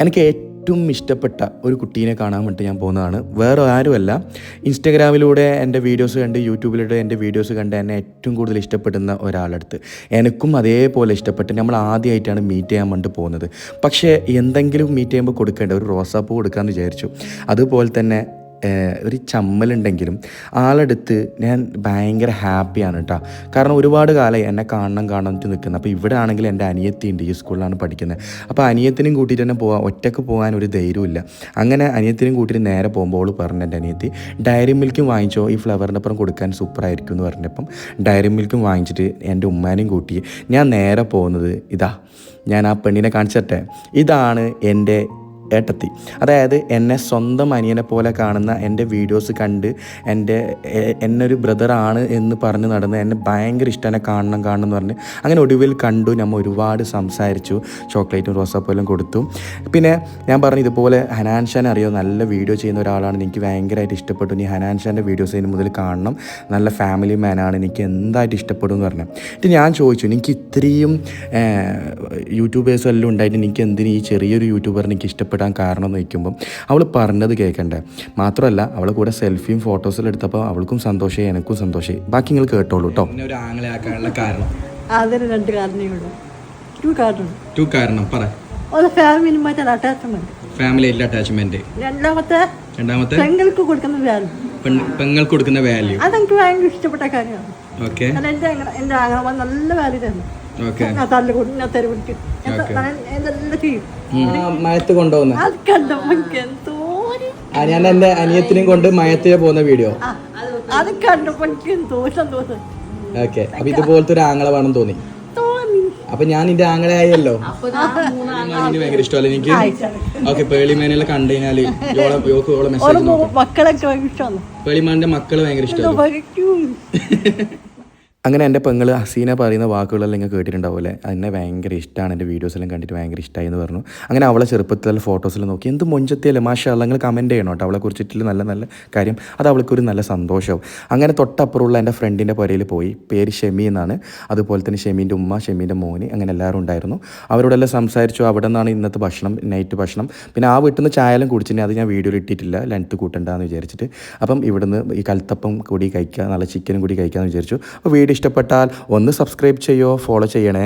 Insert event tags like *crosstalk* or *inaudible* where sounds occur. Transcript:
എനിക്ക് ഏറ്റവും ഇഷ്ടപ്പെട്ട ഒരു കുട്ടീനെ കാണാൻ വേണ്ടി ഞാൻ പോകുന്നതാണ്. വേറെ ആരുമല്ല. ഇൻസ്റ്റഗ്രാമിലൂടെ എന്റെ വീഡിയോസ് കണ്ട് യൂട്യൂബിലൂടെ എന്റെ വീഡിയോസ് കണ്ട് എന്നെ ഏറ്റവും കൂടുതൽ ഇഷ്ടപ്പെടുന്ന ഒരാളടുത്ത്. എനിക്കും അതേപോലെ ഇഷ്ടപ്പെട്ട് നമ്മൾ ആദ്യമായിട്ടാണ് മീറ്റ് ചെയ്യാൻ വേണ്ടി പോകുന്നത്. പക്ഷേ എന്തെങ്കിലും മീറ്റ് ചെയ്യുമ്പോൾ കൊടുക്കേണ്ട ഒരു റോസാപ്പൂ കൊടുക്കാമെന്ന് വിചാരിച്ചു. അതുപോലെ തന്നെ ഒരു ചമ്മലുണ്ടെങ്കിലും ആളെടുത്ത് ഞാൻ ഭയങ്കര ഹാപ്പിയാണ് കേട്ടോ കാരണം ഒരുപാട് കാലമായി എന്നെ കാണണം എന്ന് നിൽക്കുന്നത് അപ്പോൾ ഇവിടെ ആണെങ്കിൽ എന്റെ അനിയത്തി ഉണ്ട് ഈ സ്കൂളിലാണ് പഠിക്കുന്നത്. അപ്പോൾ അനിയത്തിനും കൂട്ടിയിട്ട് തന്നെ പോകാൻ ഒറ്റയ്ക്ക് പോകാൻ ഒരു ധൈര്യമില്ല അങ്ങനെ അനിയത്തിനും കൂട്ടിയിട്ട് നേരെ പോകുമ്പോൾ അവൾ പറഞ്ഞു എന്റെ അനിയത്തി ഡയറി മിൽക്കും വാങ്ങിച്ചോ? ഈ ഫ്ലവറിന്റെ അപ്പുറം കൊടുക്കാൻ സൂപ്പറായിരിക്കും എന്ന് പറഞ്ഞപ്പം ഡയറി മിൽക്കും വാങ്ങിച്ചിട്ട് എന്റെ ഉമ്മാനും കൂട്ടി ഞാൻ നേരെ പോകുന്നത് ഇതാ. ഞാൻ ആ പെണ്ണിനെ കാണിച്ചിട്ടെ. ഇതാണ് എന്റെ ഏട്ടത്തി. അതായത് എന്നെ സ്വന്തം അനിയനെ പോലെ കാണുന്ന എന്റെ വീഡിയോസ് കണ്ട് എന്റെ എന്നൊരു ബ്രദറാണ് എന്ന് പറഞ്ഞ് നടന്ന് എന്നെ ഭയങ്കര ഇഷ്ടം കാണണം കാണണം എന്ന് പറഞ്ഞ് അങ്ങനെ ഒടുവിൽ കണ്ടു നമ്മൾ ഒരുപാട് സംസാരിച്ചു ചോക്ലേറ്റും റോസാപ്പൂലും കൊടുത്തു. പിന്നെ ഞാൻ പറഞ്ഞു ഇതുപോലെ ഹനാൻഷാൻ അറിയോ? നല്ല വീഡിയോ ചെയ്യുന്ന ഒരാളാണ്. എനിക്ക് ഭയങ്കരമായിട്ട് ഇഷ്ടപ്പെട്ടു. നീ ഹനാൻഷാന്റെ വീഡിയോസ് ഇതിന് മുതൽ കാണണം. നല്ല ഫാമിലി മാനാണ് എനിക്ക് എന്തായിട്ട് ഇഷ്ടപ്പെടും എന്ന് പറഞ്ഞു. എന്നിട്ട് ഞാൻ ചോദിച്ചു എനിക്ക് ഇത്രയും യൂട്യൂബേഴ്സ് എല്ലാം ഉണ്ടായിട്ട് എനിക്ക് എന്തിനും ഈ ചെറിയൊരു യൂട്യൂബറിനെ എനിക്ക് ഇഷ്ടപ്പെടാൻ കാരണം എന്ന് വയ്ക്കുമ്പം അവൾ പറഞ്ഞത് കേൾക്കണ്ടേ? മാത്രമല്ല അവളെ കൂടെ സെൽഫിയും ഫോട്ടോസും എടുത്തപ്പോൾ അവൾക്കും സന്തോഷമായി എനിക്കും സന്തോഷമായി. ബാക്കി നിങ്ങൾ കേട്ടോളൂ കേട്ടോ ഒരു കാരണം. അതിന് രണ്ട് കാരണമേ ഉള്ളൂ. ടു കാരണം ടു കാരണം പറ. ഒന്ന് അറ്റാച്ച്മെന്റ് അറ്റാച്ച്മെന്റ് രണ്ടാമത്തെ രണ്ടാമത്തെ? പെങ്ങൾക്ക് കൊടുക്കുന്ന വാല്യൂ പെങ്ങൾക്ക് കൊടുക്കുന്ന വാല്യൂ അതെനിക്ക് ഭയങ്കര ഇഷ്ടപ്പെട്ട കാര്യമാണ്. ഓക്കെ എന്റെ നല്ല വാല്യൂ ഞാൻ തല്ല് എന്തെല്ലാം ചെയ്യും മയത്ത് കൊണ്ടുപോകുന്ന. അത് കണ്ടപ്പോൾ എനിക്ക് എന്തോരം ഞാൻ എന്റെ അനിയത്തിനും കൊണ്ട് മയത്തിന് പോകുന്ന വീഡിയോ. ആ, അത് എനിക്ക് എന്തോരം ഓക്കെ അപ്പൊ ഇതുപോലത്തെ ഒരു ആങ്ങളെ വേണം തോന്നി. തോന്നി. അപ്പൊ ഞാൻ നിന്റെ ആംഗള ആയല്ലോ. എനിക്ക് ഭയങ്കര ഇഷ്ടമല്ല എനിക്ക്? ഓക്കെ പേളിമേനെല്ലാം കണ്ടു കഴിഞ്ഞാൽ മക്കളൊക്കെ ഇഷ്ടമാണ്. പേളിമാന്റെ മക്കൾ ഭയങ്കര വരയ്ക്കും *laughs* അങ്ങനെ എന്റെ പെങ്ങൾ ഹസീന പറയുന്ന വാക്കുകളെല്ലാം നിങ്ങൾ കേട്ടിട്ടുണ്ടാവില്ലേ എന്നെ ഭയങ്കര ഇഷ്ടമാണ് എന്റെ വീഡിയോസെല്ലാം കണ്ടിട്ട് ഭയങ്കര ഇഷ്ടമായി എന്ന് പറഞ്ഞു. അങ്ങനെ അവളെ ചെറുപ്പത്തിലുള്ള ഫോട്ടോസിൽ നോക്കി. എന്ത് മൊഞ്ചത്തിയല്ലേ? മാഷാ നിങ്ങൾ കമന്റ് ചെയ്യണം കേട്ടോ. അവളെ കുറിച്ചിട്ടുള്ള നല്ല നല്ല കാര്യം. അത് അവൾക്കൊരു നല്ല സന്തോഷവും. അങ്ങനെ തൊട്ടപ്പുറമുള്ള എന്റെ ഫ്രണ്ടിന്റെ പുരയിൽ പോയി. പേര് ഷെമി എന്നാണ്. അതുപോലെ തന്നെ ഷെമീന്റെ ഉമ്മ ഷെമീന്റെ മോന് അങ്ങനെ എല്ലാവരും ഉണ്ടായിരുന്നു. അവരോടെല്ലാം സംസാരിച്ചു. അവിടെ നിന്നാണ് ഇന്നത്തെ ഭക്ഷണം നൈറ്റ് ഭക്ഷണം. പിന്നെ ആ വീട്ടിൽ നിന്ന് ചായലും കുടിച്ചിട്ട് അത് ഞാൻ വീഡിയോയിൽ ഇട്ടിട്ടില്ല. ലെങ്ത്ത് കൂട്ടണ്ടെന്ന് വിചാരിച്ചിട്ട്. അപ്പം ഇവിടുന്ന് ഈ കൽത്തപ്പം കൂടി കഴിക്കുക നല്ല ചിക്കനും കൂടി കഴിക്കാമെന്ന് വിചാരിച്ചു. അപ്പോൾ വീഡിയോ ഇഷ്ടപ്പെട്ടാൽ ഒന്ന് സബ്സ്ക്രൈബ് ചെയ്യോ ഫോളോ ചെയ്യണേ.